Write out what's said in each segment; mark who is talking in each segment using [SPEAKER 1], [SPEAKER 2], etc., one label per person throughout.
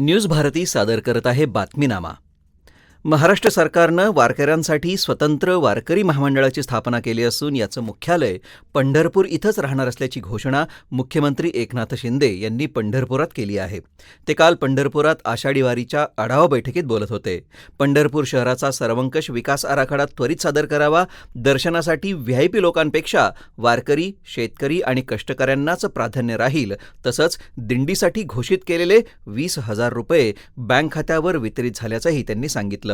[SPEAKER 1] News Bharti सादर करत आहे बातमीनामा. महाराष्ट्र सरकारनं वारकऱ्यांसाठी स्वतंत्र वारकरी महामंडळाची स्थापना केली असून याचं मुख्यालय पंढरपूर इथंच राहणार असल्याची घोषणा मुख्यमंत्री एकनाथ शिंदे यांनी पंढरपुरात केली आहे. ते काल पंढरपुरात आषाढी वारीच्या आढावा बैठकीत बोलत होते. पंढरपूर शहराचा सर्वंकष विकास आराखडा त्वरित सादर करावा दर्शनासाठी व्हीआयपी लोकांपेक्षा वारकरी शेतकरी आणि कष्टकऱ्यांनाच प्राधान्य राहील तसंच दिंडीसाठी घोषित केलेले वीस हजार रुपये बँक खात्यावर वितरित झाल्याचंही त्यांनी सांगितलं.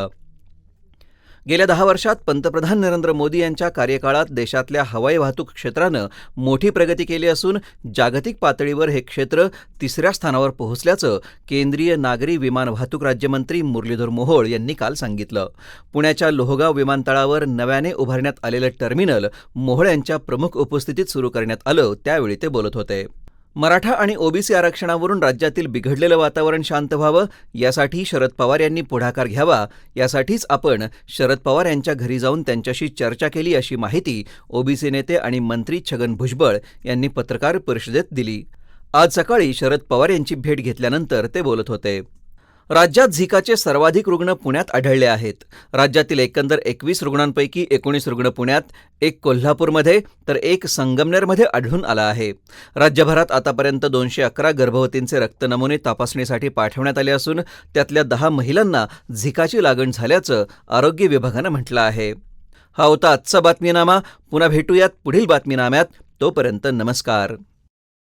[SPEAKER 1] गेल्या दहा वर्षात पंतप्रधान नरेंद्र मोदी यांच्या कार्यकाळात देशातल्या हवाई वाहतूक क्षेत्रानं मोठी प्रगती केली असून जागतिक पातळीवर हे क्षेत्र तिसऱ्या स्थानावर पोहोचल्याचं केंद्रीय नागरी विमान वाहतूक राज्यमंत्री मुरलीधर मोहोळ यांनी काल सांगितलं. पुण्याच्या लोहगाव विमानतळावर नव्याने उभारण्यात आलेलं टर्मिनल मोहोळ यांच्या प्रमुख उपस्थितीत सुरू करण्यात आलं त्यावेळी ते बोलत होते. मराठा आणि ओबीसी आरक्षणावरून राज्यातील बिघडलेलं वातावरण शांत व्हावं यासाठी शरद पवार यांनी पुढाकार घ्यावा यासाठीच आपण शरद पवार यांच्या घरी जाऊन त्यांच्याशी चर्चा केली अशी माहिती ओबीसी नेते आणि मंत्री छगन भुजबळ यांनी पत्रकार परिषदेत दिली. आज सकाळी शरद पवार यांची भेट घेतल्यानंतर ते बोलत होते. राज्यात झिकाचे सर्वाधिक रुग्ण पुण्यात आढळले आहेत. राज्यातील एकंदर एकवीस रुग्णांपैकी एकोणीस रुग्ण पुण्यात एक कोल्हापूरमध्ये तर एक संगमनेरमध्ये आढळून आला आहे. राज्यभरात आतापर्यंत दोनशे अकरा गर्भवतींचे रक्त नमुने तपासणीसाठी पाठवण्यात आले असून त्यातल्या दहा महिलांना झिकाची लागण झाल्याचं आरोग्य विभागानं म्हटलं आहे. हा होता आजचा बातमीनामा. पुन्हा भेटूयात पुढील बातमीनाम्यात. तोपर्यंत नमस्कार.